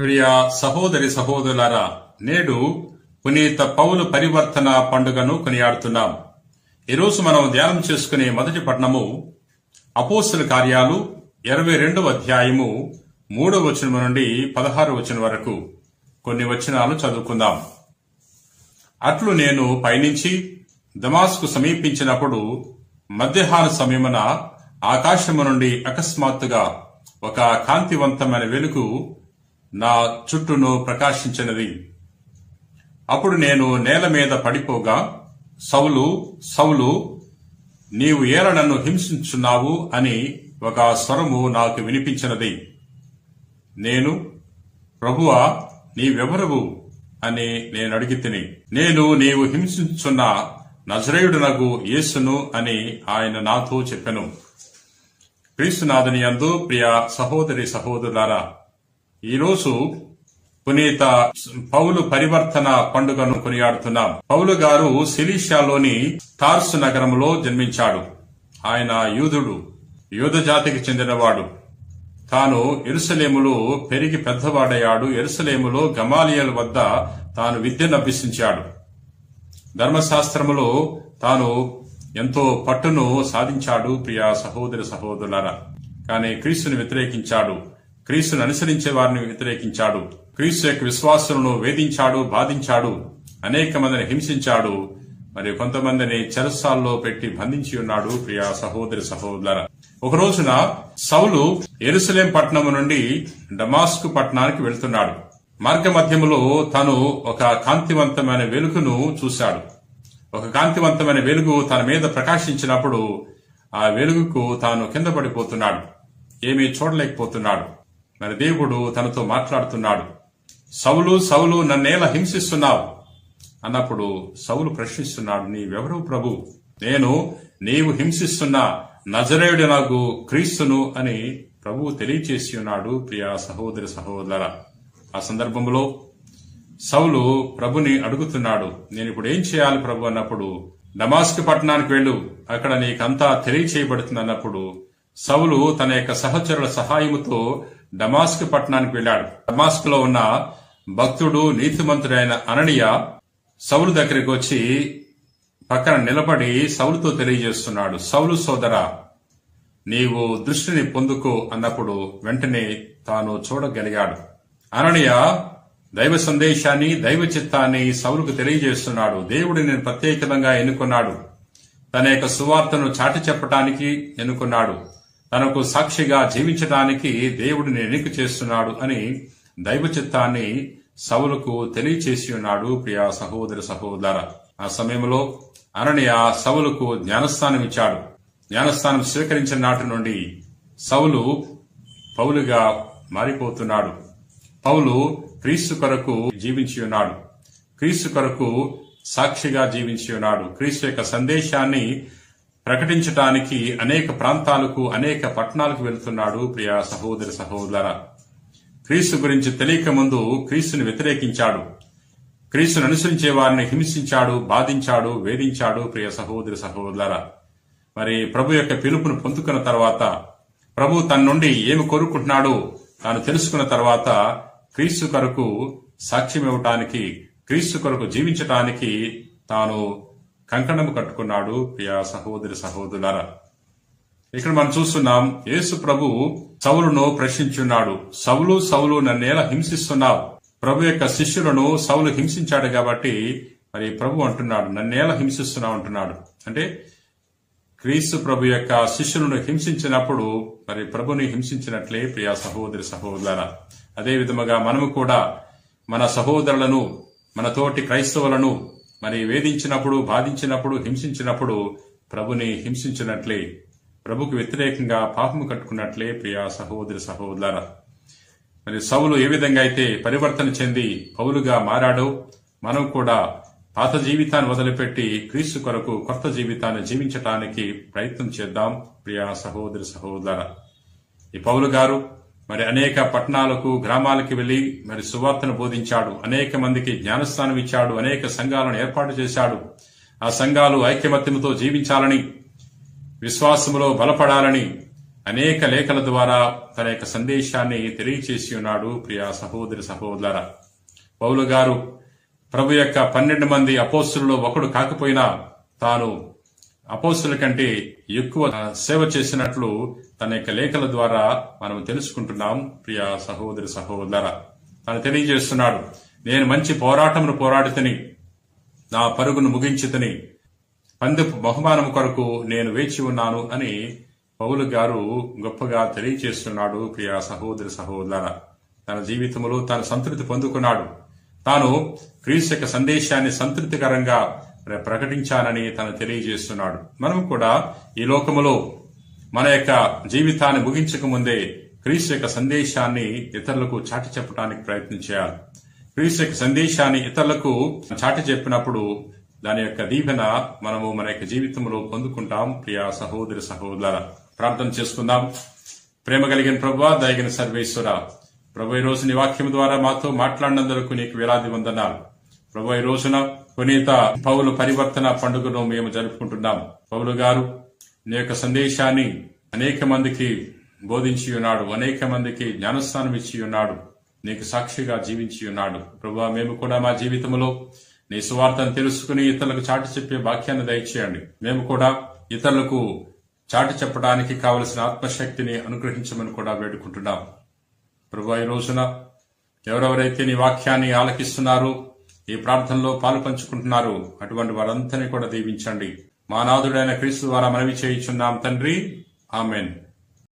ప్రియ సహోదరి సహోదరులారా నేడు పునీత పౌలు పరివర్తన పండుగను కొనియాడుతున్నాం. ఈరోజు మనం ధ్యానం చేసుకునే మొదటి పట్టణము అపోస్తుల కార్యాలు ఇరవై రెండవ అధ్యాయము మూడవ వచనం నుండి పదహారు వచనం వరకు. కొన్ని వచనాలు చదువుకుందాం. అట్లు నేను పయనించి దమాస్కు సమీపించినప్పుడు మధ్యాహ్న సమయమున ఆకాశము నుండి అకస్మాత్తుగా ఒక కాంతివంతమైన వెలుగు నా చుట్టూను ప్రకాశించినది. అప్పుడు నేను నేల మీద పడిపోగా సౌలు సౌలు నీవు ఏల నన్ను హింసించున్నావు అని ఒక స్వరము నాకు వినిపించినది. నేను ప్రభువా నీవెవరవు అని నేను అడిగి తిని నేను నీవు హింసించున్న నజరేయుడునగు యేసును అని ఆయన నాతో చెప్పెను. క్రీస్తునాథని అందు ప్రియ సహోదరి సహోదరులారా ఈరోజు పునీత పౌలు పరివర్తన పండుగను కొనియాడుతున్నాం. పౌలు గారు సిలీషియాలోని తార్సు నగరంలో జన్మించాడు. ఆయన యూదుడు యూద జాతికి చెందినవాడు. తాను ఎరుసలేములో పెరిగి పెద్దవాడయ్యాడు. ఎరుసలేములో గమాలియల్ వద్ద తాను విద్యను అభ్యసించాడు. ధర్మశాస్త్రములో తాను ఎంతో పట్టును సాధించాడు ప్రియా సహోదరి సహోదరులరా. కానీ క్రీస్తుని వ్యతిరేకించాడు. క్రీస్తును అనుసరించే వారిని వ్యతిరేకించాడు. క్రీస్తు యొక్క విశ్వాసులను వేధించాడు బాధించాడు అనేక మందిని హింసించాడు మరియు కొంతమందిని చెరసాల్లో పెట్టి బంధించి ఉన్నాడు ప్రియ సహోదరి సహోదర ఒక రోజున సౌలు ఎరుసలేం పట్టణం నుండి డమాస్కు పట్టణానికి వెళ్తున్నాడు. మార్గ మధ్యములో తను ఒక కాంతివంతమైన వెలుగును చూశాడు. ఒక కాంతివంతమైన వెలుగు తన మీద ప్రకాశించినప్పుడు ఆ వెలుగుకు తాను కింద పడిపోతున్నాడు. ఏమీ చూడలేకపోతున్నాడు. మరి దేవుడు తనతో మాట్లాడుతున్నాడు సౌలు సౌలు నన్నేలా హింసిస్తున్నావు? అన్నప్పుడు సౌలు ప్రశ్నిస్తున్నాడు నీవెవరు ప్రభు? నేను నీవు హింసిస్తున్న నజరేయుడు నాకు క్రీస్తును అని ప్రభు తెలియచేసి ఉన్నాడు ప్రియా సహోదరి సహోదర. ఆ సందర్భంలో సౌలు ప్రభుని అడుగుతున్నాడు నేను ఇప్పుడు ఏం చేయాలి ప్రభు? అన్నప్పుడు డమాస్క్ పట్టణానికి వెళ్ళు అక్కడ నీకంతా తెలియచేయబడుతుంది అన్నప్పుడు సౌలు తన యొక్క సహచరుల సహాయముతో డమాస్క్ పట్టణానికి వెళ్ళాడు. డమాస్క్లో ఉన్న భక్తుడు నీతిమంతుడైన అననీయ సౌలు దగ్గరికి వచ్చి పక్కన నిలబడి సౌలుతో తెలియజేస్తున్నాడు. సౌలు సోదర నీవు దృష్టిని పొందుకో అన్నప్పుడు వెంటనే తాను చూడగలిగాడు. అననీయ దైవ సందేశాన్ని దైవ చిత్తాన్ని సౌలుకు తెలియజేస్తున్నాడు. దేవుడు నేను ప్రత్యేకంగా ఎన్నుకున్నాడు. తన యొక్క సువార్తను చాటి చెప్పటానికి ఎన్నుకున్నాడు. తనకు సాక్షిగా జీవించడానికి దేవుడిని ఎన్నిక చేస్తున్నాడు అని దైవ చిత్తాన్ని సవులకు తెలియచేసి ఉన్నాడు ప్రియా సహోదర సహోదర. ఆ సమయంలో అననీయ సవులకు జ్ఞానస్థానం ఇచ్చాడు. జ్ఞానస్థానం స్వీకరించిన నాటి నుండి సవులు పౌలుగా మారిపోతున్నాడు. పౌలు క్రీస్తు కొరకు జీవించి ఉన్నాడు. క్రీస్తు కొరకు సాక్షిగా జీవించి ఉన్నాడు. క్రీస్తు యొక్క సందేశాన్ని ప్రకటించటానికి అనేక ప్రాంతాలకు అనేక పట్టణాలకు వెళ్తున్నాడు ప్రియ సహోదరి సహోదర. క్రీస్తు గురించి తెలియక ముందు క్రీస్తుని వ్యతిరేకించాడు. క్రీస్తుని అనుసరించే వారిని హింసించాడు బాధించాడు వేధించాడు ప్రియ సహోదరి సహోదర. మరి ప్రభు యొక్క పిలుపును పొందుకున్న తర్వాత ప్రభు తన నుండి ఏమి కోరుకుంటున్నాడో తాను తెలుసుకున్న తర్వాత క్రీస్తు కొరకు సాక్ష్యం ఇవ్వటానికి క్రీస్తు కొరకు జీవించటానికి తాను కంకణము కట్టుకున్నాడు. ప్రియా సహోదరి సహోదరులారా ఇక్కడ మనం చూస్తున్నాం యేసు ప్రభు సౌలును ప్రశ్నించున్నాడు. సౌలు సౌలు నన్నేలా హింసిస్తున్నావు? ప్రభు యొక్క శిష్యులను సౌలు హింసించాడు కాబట్టి మరి ప్రభు అంటున్నాడు నన్నేలా హింసిస్తున్నావు అంటున్నాడు. అంటే క్రీస్తు ప్రభు యొక్క శిష్యులను హింసించినప్పుడు మరి ప్రభుని హింసించినట్లే ప్రియా సహోదరి సహోదర అదే విధముగా మనము కూడా మన సహోదరులను మన తోటి క్రైస్తవులను మరి వేధించినప్పుడు బాధించినప్పుడు హింసించినప్పుడు ప్రభుని హింసించినట్లే ప్రభుకు వ్యతిరేకంగా పాపము కట్టుకున్నట్లే ప్రియ సహోదరి సహోదర. మరి సౌలు ఏ విధంగా అయితే పరివర్తన చెంది పౌలుగా మారాడో మనం కూడా పాత జీవితాన్ని వదిలిపెట్టి క్రీస్తు కొరకు కొత్త జీవితాన్ని జీవించటానికి ప్రయత్నం చేద్దాం ప్రియా సహోదరి సహోదర. ఈ పౌలు గారు మరి అనేక పట్టణాలకు గ్రామాలకు వెళ్ళి మరి సువార్తను బోధించాడు. అనేక మందికి జ్ఞానస్థానం ఇచ్చాడు. అనేక సంఘాలను ఏర్పాటు చేశాడు. ఆ సంఘాలు ఐక్యమత్యముతో జీవించాలని విశ్వాసములో బలపడాలని అనేక లేఖల ద్వారా తన యొక్క సందేశాన్ని తెలియచేసి ఉన్నాడు ప్రియ సహోదరి సహోదర పౌలు గారు ప్రభు యొక్క పన్నెండు మంది అపోస్తులలో ఒకడు కాకపోయినా తాను అపోస్తుల కంటే ఎక్కువ సేవ చేసినట్లు తన యొక్క లేఖల ద్వారా మనం తెలుసుకుంటున్నాం. ప్రియ సహోదరి సహోదర తను తెలియజేస్తున్నాడు నేను మంచి పోరాటమును పోరాడితని నా పరుగును ముగించితని పందెపు బహుమానం కొరకు నేను వేచి ఉన్నాను అని పౌలు గారు గొప్పగా తెలియజేస్తున్నాడు. ప్రియ సహోదరి సహోదర తన జీవితంలో తాను సంతృప్తి పొందుకున్నాడు. తాను క్రీస్తు యొక్క సందేశాన్ని సంతృప్తికరంగా ప్రకటించానని తను తెలియజేస్తున్నాడు. మనం కూడా ఈ లోకములో మన యొక్క జీవితాన్ని ముగించక ముందే క్రీస్తు యొక్క సందేశాన్ని ఇతరులకు చాటి చెప్పడానికి ప్రయత్నం చేయాలి. క్రీస్తు యొక్క సందేశాన్ని ఇతరులకు చాటి చెప్పినప్పుడు దాని యొక్క దీవెన మనము మన యొక్క జీవితంలో పొందుకుంటాం. ప్రియ సహోదరి సహోదర ప్రార్థన చేసుకుందాం. ప్రేమ కలిగిన ప్రభు దయగిన సర్వేశ్వర ప్రభు ఈ రోజు నీ వాక్యం ద్వారా మాతో మాట్లాడినందుకు నీకు వేలాది వందనాలు. ప్రభు ఈ రోజున పునీత పౌలు పరివర్తన పండుగను మేము జరుపుకుంటున్నాం. పౌలు గారు నీ యొక్క సందేశాన్ని అనేక మందికి బోధించి ఉన్నాడు అనేక మందికి జ్ఞానస్థానం ఇచ్చి ఉన్నాడు నీకు సాక్షిగా జీవించి ఉన్నాడు. ప్రభు మేము కూడా మా జీవితంలో నీ సువార్తను తెలుసుకుని ఇతరులకు చాటి చెప్పే వాక్యాన్ని దయచేయండి. మేము కూడా ఇతరులకు చాటి చెప్పడానికి కావలసిన ఆత్మశక్తిని అనుగ్రహించమని కూడా వేడుకుంటున్నాం. ప్రభు ఈ రోజున ఎవరెవరైతే నీ వాక్యాన్ని ఆలకిస్తున్నారో ఈ ప్రార్థనలో పాలు పంచుకుంటున్నారు అటువంటి వారందరినీ కూడా దీవించండి. మా నాథుడైన క్రీస్తు ద్వారా మనవి చేయించున్నాం తండ్రి. ఆమెన్.